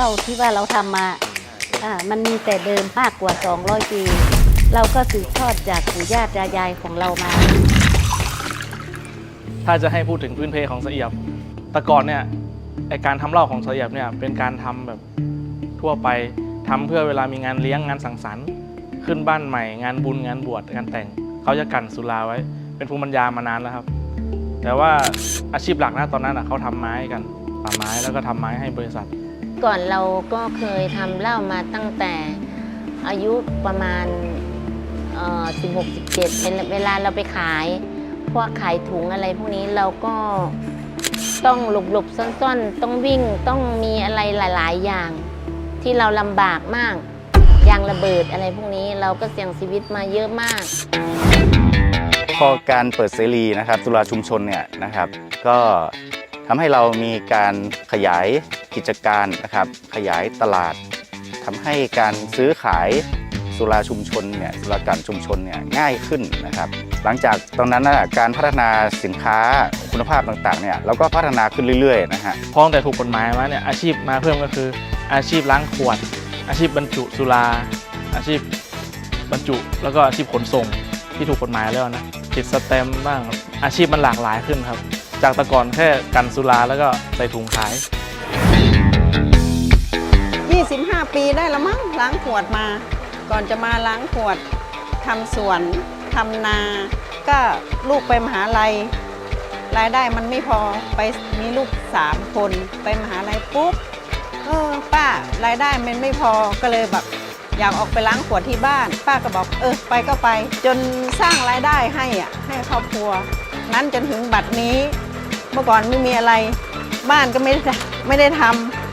เหล้าที่ว่าเราทำมาอ่ามันมีแต่เดิมมากกว่า 200 ปี เราก็สืบทอดจากปู่ย่าตายายของเรามา ถ้าจะให้พูดถึงพื้นเพของเสียบ แต่ก่อนเนี่ยไอการทำเหล้าของเสียบเนี่ยเป็นการทำแบบทั่วไปทำเพื่อเวลามีงานเลี้ยงงานสังสรรค์ ขึ้นบ้านใหม่ งานบุญงานบวชงานแต่งเขาจะกันสุราไว้ เป็นภูมิปัญญามานานแล้วครับ แต่ว่าอาชีพหลักนะตอนนั้นอะเขาทำไม้กันป่าไม้แล้วก็ทำไม้ให้บริษัท ก่อนเราก็เคยทำเหล้ามาตั้งแต่อายุประมาณ16 17เป็นเวลาเราไปขาย พวกขายถุงอะไรพวกนี้เราก็ต้องหลบหลบๆซ่อนๆ ต้องวิ่งต้องมีอะไรหลาย ๆ อย่าง ที่เราลำบากมากยางระเบิดอะไรพวกนี้เราก็เสี่ยงชีวิตมาเยอะมาก พอการเปิดเสรีนะครับสุราชุมชนเนี่ยนะครับ ก็ ทำให้เรามีการขยายกิจการนะครับ ขยายตลาดทำให้การซื้อขายสุราชุมชนเนี่ยสุรากันชุมชนเนี่ยง่ายขึ้นนะครับ หลังจากตอนนั้นนะการพัฒนาสินค้าคุณภาพต่างๆเนี่ยเราก็พัฒนาขึ้นเรื่อยๆนะฮะพอตั้งแต่ถูกกฎหมายมาเนี่ยอาชีพมาเพิ่มก็คืออาชีพล้างขวด อาชีพบรรจุสุราอาชีพบรรจุ แล้วก็อาชีพขนส่งที่ถูกกฎหมายแล้วนะติดสแตมป์บ้างอาชีพมันหลากหลายขึ้นครับ จากแต่ก่อนแค่กันสุราแล้วก็ใส่ถุงขาย 25 ปีได้ละมั้งล้างขวดมา ก่อนจะมาล้างขวดทำสวนทำนา ก็ลูกไปมหาลัย รายได้มันไม่พอไปมีลูกสามคนไปมหาลัยปุ๊บเออป้ารายได้มันไม่พอก็เลยแบบอยากออกไปล้างขวดที่บ้าน ป้าก็บอกเออไปก็ไป จนสร้างรายได้ให้อะให้ครอบครัว นั้นจนถึงบัดนี้ เมื่อก่อนไม่มีอะไร บ้านก็ไม่ได้ไม่ได้ท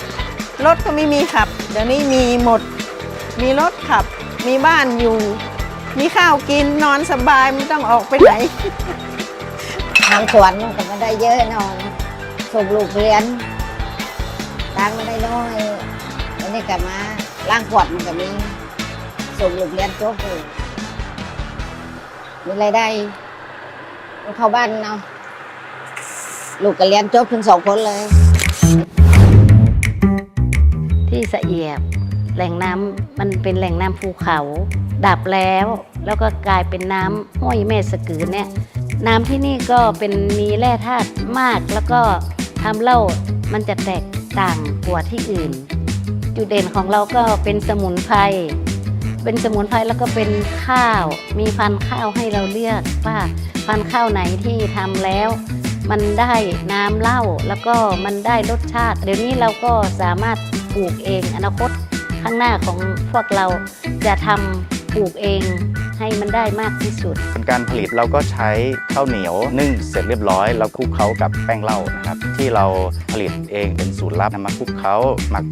ำรถก็ไม่มีขับ เดี๋ยวนี้มีหมด มีรถขับ มีบ้านอยู่ มีข้าวกินนอนสบายไม่ต้องออกไปไหน ทางสวนมันก็ไม่ได้เยอะนอนส่งลูกเรียนตังไม่ได้น้อยอันนี้ก็มาล้างขวดมันก็มีส่งลูกเรียนจบเลยมีรายได้เข้าบ้านเนาะ ลูกก็เรียนจบถึงสองคนเลย ที่สะเอียบแหล่งน้ำมันเป็นแหล่งน้ำภูเขา ดับแล้ว แล้วก็กลายเป็นน้ำห้วยแม่สะกือเนี่ยน้ำที่นี่ก็เป็นมีแร่ธาตุมาก แล้วก็ทำเหล้ามันจะแตกต่างกว่าที่อื่น จุดเด่นของเราก็เป็นสมุนไพรเป็นสมุนไพรแล้วก็เป็นข้าว มีพันธุ์ข้าวให้เราเลือกว่าพันธุ์ข้าวไหนที่ทำแล้ว มันได้น้ำเหล้าแล้วก็มันได้รสชาติ เดี๋ยวนี้เราก็สามารถปลูกเองอนาคตข้างหน้าของพวกเราจะทำปลูกเองให้มันได้มากที่สุดการผลิตเราก็ใช้ข้าวเหนียวนึ่งเสร็จเรียบร้อย แล้วคลุกเคล้ากับแป้งเหล้านะครับที่เราผลิตเองเป็นสูตรลับนำมาคลุกเคล้าหมัก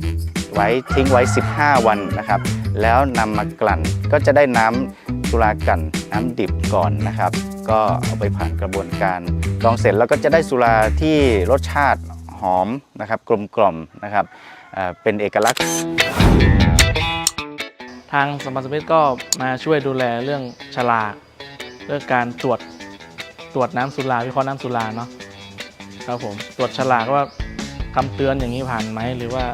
ไว้ทิ้งไว้ 15 วันนะครับ แล้วนำมากลั่นก็จะได้น้ำสุรากลั่นน้ำดิบก่อนนะครับ ก็เอาไปผ่านกระบวนการ กรองเสร็จแล้วก็จะได้สุราที่รสชาติหอมนะครับกลมกล่อมนะครับเป็นเอกลักษณ์ ทางสมบัติมิตก็มาช่วยดูแลเรื่องฉลาก เรื่องการตรวจตรวจน้ำสุราวิเคราะห์น้ำสุราเนาะครับผมตรวจฉลากว่าคำเตือนอย่างนี้ผ่านไหมหรือว่า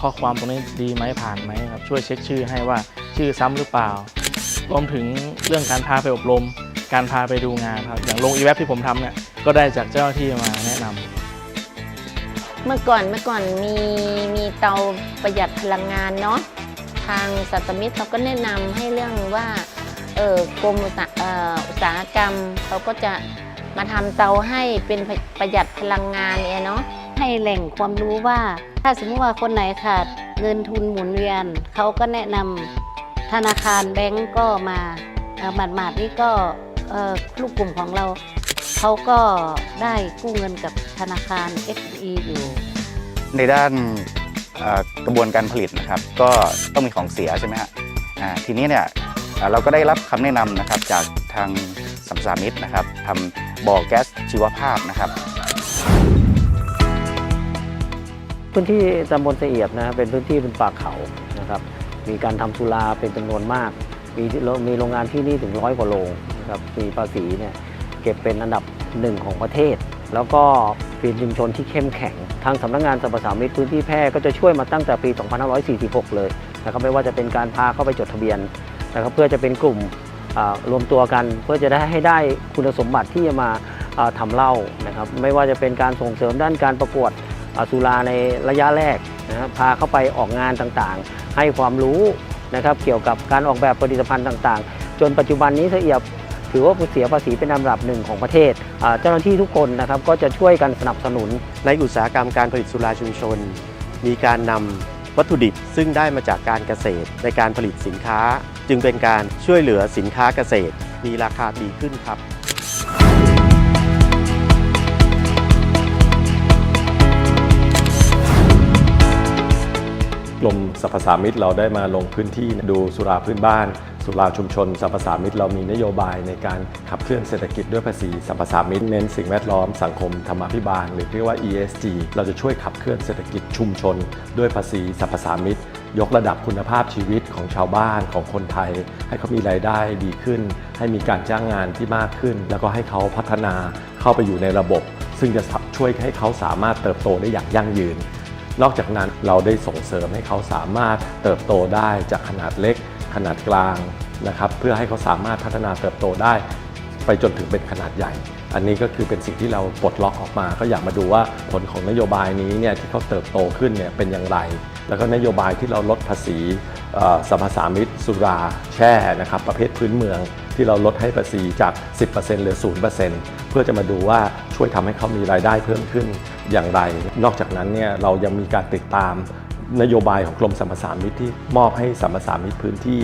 ข้อความตรงนี้ดีไหมผ่านไหมครับช่วยเช็คชื่อให้ว่าชื่อซ้ำหรือเปล่ารวมถึงเรื่องการพาไปอบรม การพาไปดูงานครับอย่างลงอีเว็บที่ผมทำเนี่ย ก็ได้จากเจ้าหน้าที่มาแนะนำเมื่อก่อนเมื่อก่อนมีมีเตาประหยัดพลังงานเนาะทางสัตมิตรเขาก็แนะนำให้เรื่องว่าเออกรมอุตสาเอ่ออุตสาหกรรมเขาก็จะมาทำเตาให้เป็นประหยัดพลังงานเนี่ยเนาะ ให้แหล่งความรู้ว่า ถ้าสมมติว่าคนไหนขาดเงินทุนหมุนเวียน เขาก็แนะนำธนาคารแบงก์ก็มาเอ่อหมาดๆนี่ก็เอ่อลูกกลุ่มของเรา เขาก็ได้กู้เงินกับธนาคาร FE อยู่ ในด้านเอ่อกระบวนการผลิตนะครับ ก็ต้องมีของเสียใช่ไหมฮะอ่าทีนี้เนี่ยอ่าเราก็ได้รับคำแนะนำนะครับจากทางสัมสามิตรนะครับทำบ่อแก๊สชีวภาพนะครับ พื้นที่ตำบลสะเอียบนะเป็นพื้นที่เป็นป่าเขานะครับ มีการทำสุราเป็นจำนวนมาก มีมีโรงงานที่นี่ถึงร้อยกว่าโรงนะครับมีภาษีเนี่ย เก็บเป็นอันดับหนึ่งของประเทศ แล้วก็เป็นชุมชนที่เข้มแข็ง ทางสำนักงานสรรพสามิตพื้นที่แพร่ก็จะช่วยมาตั้งแต่ปี 2546 เลยนะครับไม่ว่าจะเป็นการพาเข้าไปจดทะเบียนนะครับเพื่อจะเป็นกลุ่มรวมตัวกันเพื่อจะได้ให้ได้คุณสมบัติที่จะมาอ่าทำเหล้านะครับไม่ว่าจะเป็นการส่งเสริมด้านการประกวดสุราในระยะแรกนะครับพาเข้าไปออกงานต่างๆ ให้ความรู้นะครับเกี่ยวกับการออกแบบผลิตภัณฑ์ต่างๆ จนปัจจุบันนี้เสเอียบ ถือว่าเสียภาษีเป็นอันดับหนึ่งของประเทศ เจ้าหน้าที่ทุกคนนะครับก็จะช่วยกันสนับสนุน ในอุตสาหกรรมการผลิตสุราชุมชน มีการนำวัตถุดิบซึ่งได้มาจากการเกษตรในการผลิตสินค้า จึงเป็นการช่วยเหลือสินค้าเกษตร มีราคาดีขึ้นครับ กรมสรรพสามิตเราได้มาลงพื้นที่ดูสุราพื้นบ้าน สุราชุมชนสรรพสามิตเรามีนโยบายในการขับเคลื่อนเศรษฐกิจด้วยภาษีสรรพสามิตเน้นสิ่งแวดล้อมสังคมธรรมาภิบาล หรือเรียกว่า ESG เราจะช่วยขับเคลื่อนเศรษฐกิจชุมชน ด้วยภาษีสรรพสามิตยกระดับคุณภาพชีวิตของชาวบ้านของคนไทย ให้เขามีรายได้ดีขึ้น ให้มีการจ้างงานที่มากขึ้น แล้วก็ให้เขาพัฒนาเข้าไปอยู่ในระบบ ซึ่งจะช่วยให้เขาสามารถเติบโตได้อย่างยั่งยืน นอกจากนั้นเราได้ส่งเสริมให้เขาสามารถเติบโตได้จากขนาดเล็ก ขนาดกลางนะครับเพื่อให้เขาสามารถพัฒนาเติบโตได้ ไปจนถึงเป็นขนาดใหญ่ อันนี้ก็คือเป็นสิ่งที่เราปลดล็อกออกมา ก็อยากมาดูว่าผลของนโยบายนี้เนี่ยที่เขาเติบโตขึ้นเนี่ยเป็นอย่างไร แล้วก็นโยบายที่เราลดภาษีสัมภาษามิตรสุราแช่นะครับประเภทพื้นเมือง ที่เราลดให้ภาษีจาก 10%เหลือ 0%เพื่อจะมาดูว่าช่วยทำให้เขามีรายได้เพิ่มขึ้นอย่างไร นอกจากนั้นเนี่ยเรายังมีการติดตามนโยบายของกรมสัมปทามิตรที่มอบให้สัมปทามิตรพื้นที่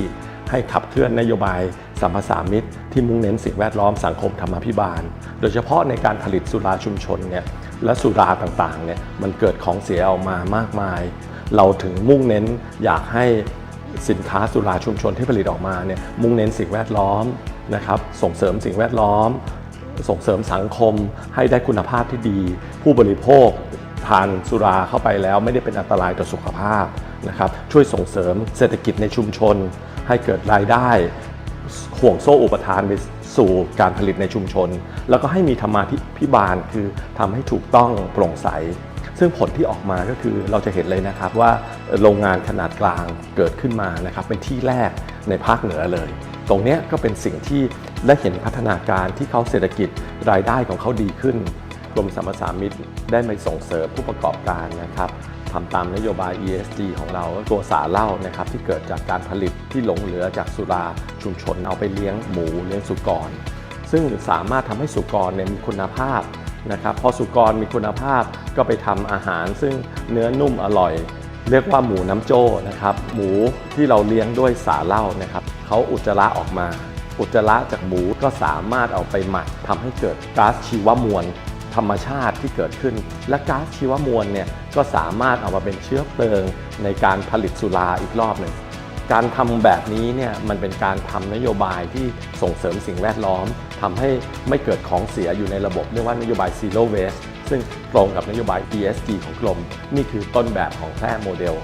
ให้ขับเคลื่อนนโยบายสัมปทามิตรที่มุ่งเน้นสิ่งแวดล้อมสังคมธรรมาภิบาล โดยเฉพาะในการผลิตสุราชุมชนเนี่ยและสุราต่างๆเนี่ยมันเกิดของเสียออกมามากมาย เราถึงมุ่งเน้นอยากให้ สินค้าสุราชุมชนที่ผลิตออกมาเนี่ยมุ่งเน้นสิ่งแวดล้อมนะครับส่งเสริมสิ่งแวดล้อม ส่งเสริมสังคมให้ได้คุณภาพที่ดี ผู้บริโภคทานสุราเข้าไปแล้วไม่ได้เป็นอันตรายต่อสุขภาพนะครับช่วยส่งเสริมเศรษฐกิจในชุมชน ให้เกิดรายได้ห่วงโซ่อุปทานไปสู่การผลิตในชุมชน แล้วก็ให้มีธรรมาภิบาลคือทำให้ถูกต้องโปร่งใส ซึ่งผลที่ออกมาก็คือเราจะเห็นเลยนะครับว่าโรงงานขนาดกลางเกิดขึ้นมานะครับเป็นที่แรกในภาคเหนือเลย ตรงนี้ก็เป็นสิ่งที่ได้เห็นพัฒนาการที่เขาเศรษฐกิจรายได้ของเขาดีขึ้นกรมสรรพสามิตได้มาส่งเสริมผู้ประกอบการนะครับทำตามนโยบาย ESG ของเราตัวสาเหล้านะครับที่เกิดจากการผลิตที่หลงเหลือจากสุราชุมชนเอาไปเลี้ยงหมูเลี้ยงสุกร ซึ่งสามารถทำให้สุกรเนี่ยมีคุณภาพ นะครับพอสุกรมีคุณภาพก็ไปทำอาหาร ซึ่งเนื้อนุ่มอร่อย เรียกว่าหมูน้ำโจ้นะครับ หมูที่เราเลี้ยงด้วยสาเหล้านะครับเขาอุจจาระออกมา อุจจาระจากหมูก็สามารถเอาไปหมักทำให้เกิดก๊าซชีวมวลธรรมชาติที่เกิดขึ้น และก๊าซชีวมวลเนี่ยก็สามารถเอามาเป็นเชื้อเพลิงในการผลิตสุราอีกรอบหนึ่งการทำแบบนี้เนี่ยมันเป็นการทำนโยบายที่ส่งเสริมสิ่งแวดล้อม ทำให้ไม่เกิดของเสียอยู่ในระบบเรียกว่านโยบาย zero waste ซึ่งตรงกับนโยบาย ESG ของกรม นี่คือต้นแบบของแพร่โมเดล